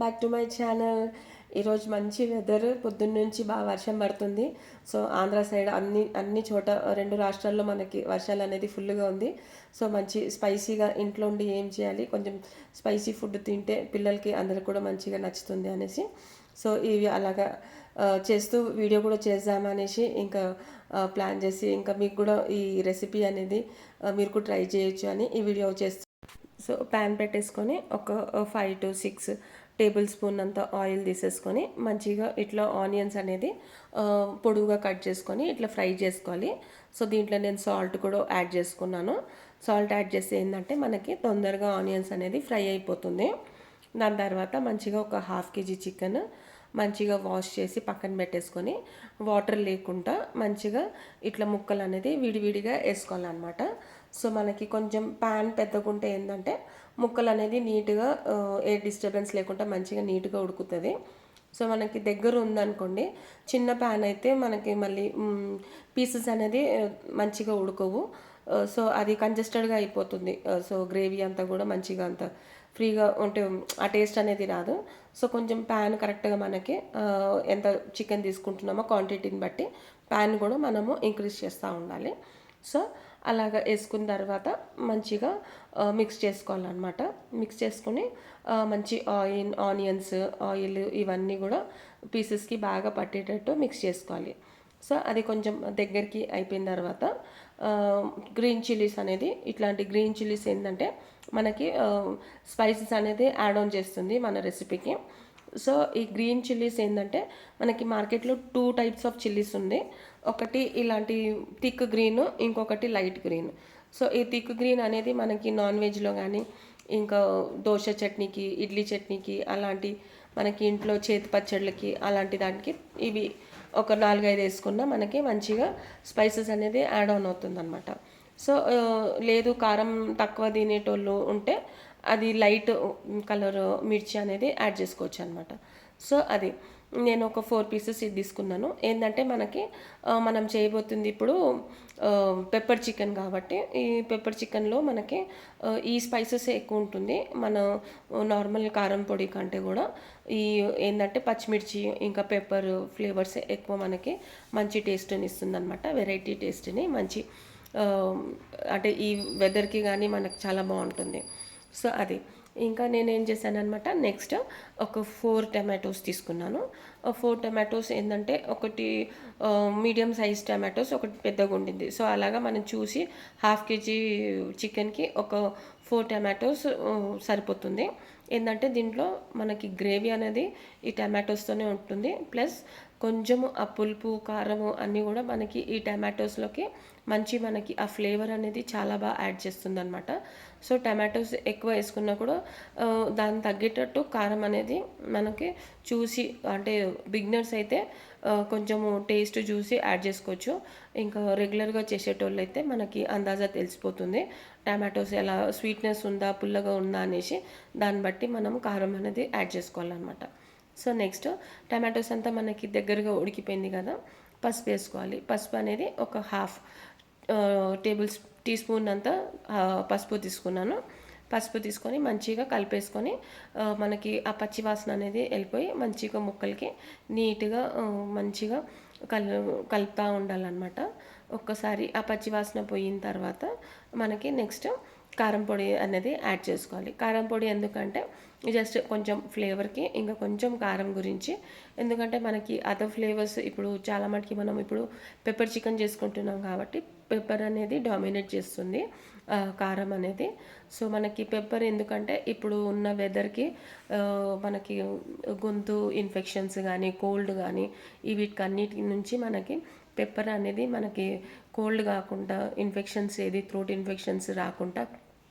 Back to my channel ఈరోజు మంచి weather పొద్దున్న నుంచి బాగా వర్షం పడుతుంది. సో ఆంధ్ర సైడ్ అన్ని అన్ని చోట రెండు రాష్ట్రాల్లో మనకి వర్షాలు అనేది ఫుల్గా ఉంది. సో మంచి స్పైసీగా ఇంట్లో ఉండి ఏం చేయాలి? కొంచెం స్పైసీ ఫుడ్ తింటే పిల్లలకి అందరికి కూడా మంచిగా నచ్చుతుంది అనేసి. సో ఇవి అలాగా చేస్తూ వీడియో కూడా చేద్దామనేసి ఇంకా ప్లాన్ చేసి ఇంకా మీకు కూడా ఈ రెసిపీ అనేది మీరు కూడా ట్రై చేయొచ్చు అని ఈ వీడియో చేస్తూ. సో ప్యాన్ పెట్టేసుకొని ఒక five to six table spoon అంత ఆయిల్ తీసేసుకొని మంచిగా ఇట్లా ఆనియన్స్ అనేది పొడువుగా పొడుగుగా కట్ చేసుకొని ఇట్లా ఫ్రై చేసుకోవాలి. సో దీంట్లో నేను సాల్ట్ కూడా యాడ్ చేసుకున్నాను. సాల్ట్ యాడ్ చేస్తే ఏంటంటే మనకి తొందరగా ఆనియన్స్ అనేది ఫ్రై అయిపోతుంది. దాని తర్వాత మంచిగా ఒక హాఫ్ కేజీ చికెన్ మంచిగా వాష్ చేసి పక్కన పెట్టేసుకొని వాటర్ లేకుండా మంచిగా ఇట్లా ముక్కలు అనేది విడివిడిగా వేసుకోవాలన్నమాట. సో మనకి కొంచెం ప్యాన్ పెద్దగుంటే ఏంటంటే ముక్కలు అనేది నీట్గా ఏ డిస్టర్బెన్స్ లేకుండా మంచిగా నీట్గా ఉడుకుతుంది. సో మనకి దగ్గర ఉందనుకోండి చిన్న ప్యాన్ అయితే మనకి మళ్ళీ పీసెస్ అనేది మంచిగా ఉడకవు. సో అది కంజెస్టెడ్గా అయిపోతుంది. సో గ్రేవీ అంతా కూడా మంచిగా అంత ఫ్రీగా ఉంటే ఆ టేస్ట్ అనేది రాదు. సో కొంచెం ప్యాన్ కరెక్ట్గా మనకి ఎంత చికెన్ తీసుకుంటున్నామో క్వాంటిటీని బట్టి ప్యాన్ కూడా మనము ఇంక్రీజ్ చేస్తూ ఉండాలి. సో అలాగ వేసుకున్న తర్వాత మంచిగా మిక్స్ చేసుకోవాలన్నమాట. మిక్స్ చేసుకొని మంచి ఆయిల్ ఆనియన్స్ ఆయిల్ ఇవన్నీ కూడా పీసెస్కి బాగా పట్టేటట్టు మిక్స్ చేసుకోవాలి. సో అది కొంచెం దగ్గరికి అయిపోయిన తర్వాత గ్రీన్ చిల్లీస్ అనేది ఇట్లాంటి గ్రీన్ చిల్లీస్ ఏంటంటే మనకి స్పైసెస్ అనేది యాడ్ ఆన్ చేస్తుంది మన రెసిపీకి సో ఈ గ్రీన్ చిల్లీస్ ఏంటంటే మనకి మార్కెట్లో టూ టైప్స్ ఆఫ్ చిల్లీస్ ఉంది. ఒకటి ఇలాంటి థిక్ గ్రీన్ ఇంకొకటి లైట్ గ్రీన్. సో ఈ థిక్ గ్రీన్ అనేది మనకి నాన్ వెజ్లో కానీ ఇంకా దోశ చట్నీకి ఇడ్లీ చట్నీకి అలాంటి మనకి ఇంట్లో చేతి పచ్చళ్ళకి అలాంటి దానికి ఇవి ఒక నాలుగైదు వేసుకున్నా మనకి మంచిగా స్పైసెస్ అనేది యాడ్ ఆన్ అవుతుంది సో లేదు కారం తక్కువ తినేటోళ్ళు ఉంటే అది లైట్ కలర్ మిర్చి అనేది యాడ్ చేసుకోవచ్చు అనమాట సో అది నేను ఒక ఫోర్ పీసెస్ ఇది తీసుకున్నాను. ఏంటంటే మనకి మనం చేయబోతుంది ఇప్పుడు పెప్పర్ చికెన్ కాబట్టి ఈ పెప్పర్ చికెన్లో మనకి ఈ స్పైసెస్ ఎక్కువ ఉంటుంది. మన నార్మల్ కారం పొడి కంటే కూడా ఈ ఏంటంటే పచ్చిమిర్చి ఇంకా పెప్పర్ ఫ్లేవర్స్ ఎక్కువ మనకి మంచి టేస్ట్ని ఇస్తుంది అనమాట వెరైటీ టేస్ట్ని మంచి అంటే ఈ వెదర్కి కానీ మనకు చాలా బాగుంటుంది. సో అది. ఇంకా నేను ఏం నెక్స్ట్ ఒక ఫోర్ టమాటోస్ తీసుకున్నాను. ఫోర్ టమాటోస్ ఏంటంటే ఒకటి మీడియం సైజ్ టమాటోస్ ఒకటి పెద్దగా ఉండింది. సో అలాగా మనం చూసి హాఫ్ కేజీ చికెన్కి ఒక ఫోర్ టమాటోస్ సరిపోతుంది. ఏంటంటే దీంట్లో మనకి గ్రేవీ అనేది ఈ టమాటోస్తోనే ఉంటుంది. ప్లస్ కొంచెము ఆ పులుపు కారము అన్నీ కూడా మనకి ఈ టమాటోస్లోకి మంచి మనకి ఆ ఫ్లేవర్ అనేది చాలా బాగా యాడ్ చేస్తుంది అనమాట సో టమాటోస్ ఎక్కువ వేసుకున్నా కూడా దాన్ని దానికి తగ్గేటట్టు కారం అనేది మనకి చూసి అంటే బిగినర్స్ అయితే కొంచెము టేస్ట్ చూసి యాడ్ చేసుకోవచ్చు. ఇంకా రెగ్యులర్గా చేసేటోళ్ళు అయితే మనకి అందాజా తెలిసిపోతుంది. టమాటోస్ ఎలా స్వీట్నెస్ ఉందా పుల్లగా ఉందా అనేసి దాన్ని బట్టి మనం కారం అనేది యాడ్ చేసుకోవాలన్నమాట. సో నెక్స్ట్ టమాటోస్ అంతా మనకి దగ్గరగా ఉడికిపోయింది కదా పసుపు వేసుకోవాలి. పసుపు అనేది ఒక హాఫ్ టేబుల్ టీ స్పూన్ అంతా పసుపు తీసుకున్నాను. పసుపు తీసుకొని మంచిగా కలిపేసుకొని మనకి ఆ పచ్చి వాసన అనేది వెళ్ళిపోయి మంచిగా ముక్కలకి నీట్గా మంచిగా కల్ కలుపుతూ ఉండాలన్నమాట. ఒక్కసారి ఆ పచ్చి వాసన పోయిన తర్వాత మనకి నెక్స్ట్ కారం పొడి అనేది యాడ్ చేసుకోవాలి. కారం పొడి ఎందుకంటే జస్ట్ కొంచెం ఫ్లేవర్కి ఇంకా కొంచెం కారం గురించి. ఎందుకంటే మనకి అదర్ ఫ్లేవర్స్ ఇప్పుడు చాలా మటుకి మనం ఇప్పుడు పెప్పర్ చికెన్ చేసుకుంటున్నాం కాబట్టి పెప్పర్ అనేది డామినేట్ చేస్తుంది కారం అనేది. సో మనకి పెప్పర్ ఎందుకంటే ఇప్పుడు ఉన్న వెదర్కి మనకి గొంతు ఇన్ఫెక్షన్స్ కానీ కోల్డ్ కానీ వీటికి అన్నిటి నుంచి మనకి పెప్పర్ అనేది మనకి కోల్డ్ కాకుండా ఇన్ఫెక్షన్స్ ఏది థ్రోట్ ఇన్ఫెక్షన్స్ రాకుండా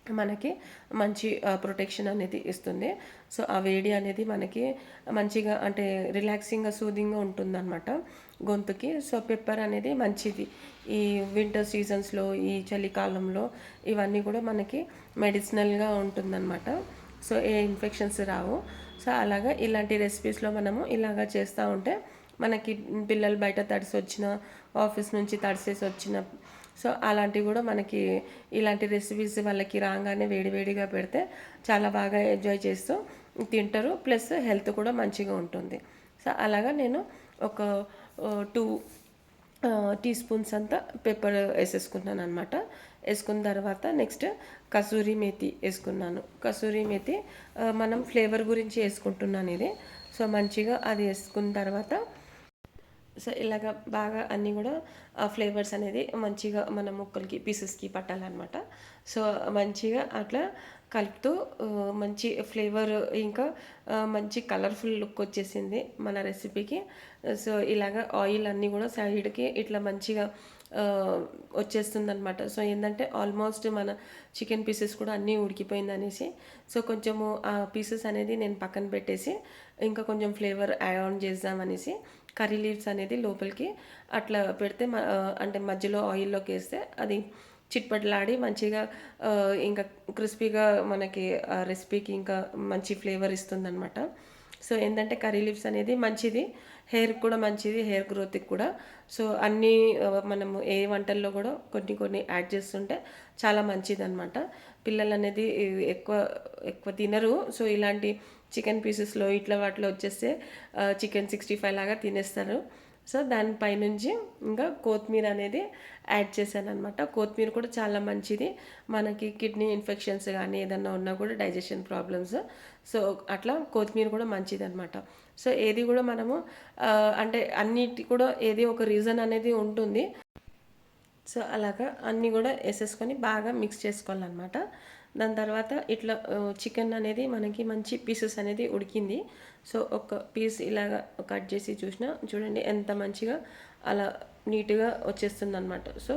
మనకి మంచి ప్రొటెక్షన్ అనేది ఇస్తుంది. సో ఆ వేడి అనేది మనకి మంచిగా అంటే రిలాక్సింగ్గా సూదింగ్గా ఉంటుందన్నమాట గొంతుకి. సో పెప్పర్ అనేది మంచిది. ఈ వింటర్ సీజన్స్లో ఈ చలికాలంలో ఇవన్నీ కూడా మనకి మెడిసినల్గా ఉంటుందన్నమాట. సో ఏ ఇన్ఫెక్షన్స్ రావు. సో అలాగా ఇలాంటి రెసిపీస్లో మనము ఇలాగా చేస్తూ ఉంటే మనకి పిల్లలు బయట తడిసి వచ్చిన ఆఫీస్ నుంచి తడిసేసి వచ్చిన సో అలాంటివి కూడా మనకి ఇలాంటి రెసిపీస్ వాళ్ళకి రాగానే వేడివేడిగా పెడితే చాలా బాగా ఎంజాయ్ చేస్తూ తింటారు. ప్లస్ హెల్త్ కూడా మంచిగా ఉంటుంది. సో అలాగా నేను ఒక టూ టీ స్పూన్స్ అంతా పెప్పర్ వేసేసుకున్నాను అనమాట వేసుకున్న తర్వాత నెక్స్ట్ కసూరి మేతి వేసుకున్నాను. కసూరి మేతి మనం ఫ్లేవర్ గురించి వేసుకుంటున్నాను ఇది. సో మంచిగా అది వేసుకున్న తర్వాత సో ఇలాగ బాగా అన్నీ కూడా ఆ ఫ్లేవర్స్ అనేది మంచిగా మన ముక్కలకి పీసెస్కి పట్టాలన్నమాట. సో మంచిగా అట్లా కలుపుతూ మంచి ఫ్లేవర్ ఇంకా మంచి కలర్ఫుల్ లుక్ వచ్చేసింది మన రెసిపీకి. సో ఇలాగ ఆయిల్ అన్నీ కూడా సైడ్కి ఇట్లా మంచిగా వచ్చేస్తుంది అనమాట సో ఏంటంటే ఆల్మోస్ట్ మన చికెన్ పీసెస్ కూడా అన్నీ ఉడికిపోయింది అనేసి సో కొంచెము ఆ పీసెస్ అనేది నేను పక్కన పెట్టేసి ఇంకా కొంచెం ఫ్లేవర్ యాడ్ ఆన్ చేద్దామనేసి కర్రీ లీవ్స్ అనేది లోపలికి అట్లా పెడితే అంటే మధ్యలో ఆయిల్లోకి వేస్తే అది చిట్పట్లాడి మంచిగా ఇంకా క్రిస్పీగా మనకి ఆ రెసిపీకి ఇంకా మంచి ఫ్లేవర్ ఇస్తుందన్నమాట. సో ఏంటంటే కర్రీ లీవ్స్ అనేది మంచిది హెయిర్ కూడా మంచిది హెయిర్ గ్రోత్కి కూడా. సో అన్నీ మనము ఏ వంటల్లో కూడా కొన్ని కొన్ని యాడ్ చేస్తుంటే చాలా మంచిది అనమాట పిల్లలు అనేది ఎక్కువ ఎక్కువ తినరు. సో ఇలాంటి చికెన్ పీసెస్లో ఇట్లా వాటిలో వచ్చేస్తే చికెన్ సిక్స్టీ ఫైవ్ లాగా తినేస్తారు. సో దానిపై నుంచి ఇంకా కొత్తిమీర అనేది యాడ్ చేశాను అనమాట కొత్తిమీర కూడా చాలా మంచిది. మనకి కిడ్నీ ఇన్ఫెక్షన్స్ కానీ ఏదన్నా ఉన్నా కూడా డైజెషన్ ప్రాబ్లమ్స్. సో అట్లా కొత్తిమీర కూడా మంచిది అనమాట సో ఏది కూడా మనము అంటే అన్నిటి కూడా ఏది ఒక రీజన్ అనేది ఉంటుంది. సో అలాగా అన్నీ కూడా వేసేసుకొని బాగా మిక్స్ చేసుకోవాలన్నమాట. దాని తర్వాత ఇట్లా చికెన్ అనేది మనకి మంచి పీసెస్ అనేది ఉడికింది. సో ఒక పీస్ ఇలాగా కట్ చేసి చూసినా చూడండి ఎంత మంచిగా అలా నీట్గా వచ్చేస్తుంది అనమాట సో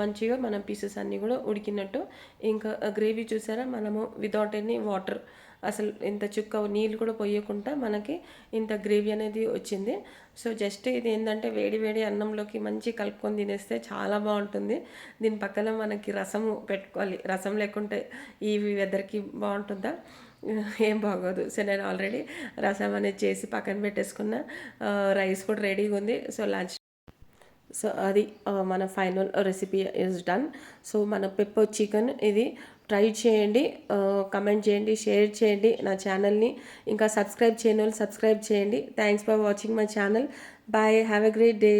మంచిగా మనం పీసెస్ అన్నీ కూడా ఉడికినట్టు. ఇంకా గ్రేవీ చూసారా? మనము వితౌట్ ఎనీ వాటర్ అసలు ఇంత చుక్క నీళ్ళు కూడా పోయకుండా మనకి ఇంత గ్రేవీ అనేది వచ్చింది. సో జస్ట్ ఇది ఏంటంటే వేడి వేడి అన్నంలోకి మంచి కలుపుకొని తినేస్తే చాలా బాగుంటుంది. దీని పక్కన మనకి రసం పెట్టుకోవాలి. రసం లేకుంటే ఈ వెదర్కి బాగుంటుందా? ఏం బాగోదు. సో నేను ఆల్రెడీ రసం అనేది చేసి పక్కన పెట్టేసుకున్న రైస్ కూడా రెడీగా ఉంది. సో లంచ్ సో అది మన final recipe is done so మన పెప్పర్ చికెన్ ఇది ట్రై చేయండి కమెంట్ చేయండి షేర్ చేయండి నా ఛానల్ని ఇంకా సబ్స్క్రైబ్ చేయని వాళ్ళు సబ్స్క్రైబ్ చేయండి. Thanks for watching my channel bye have a great day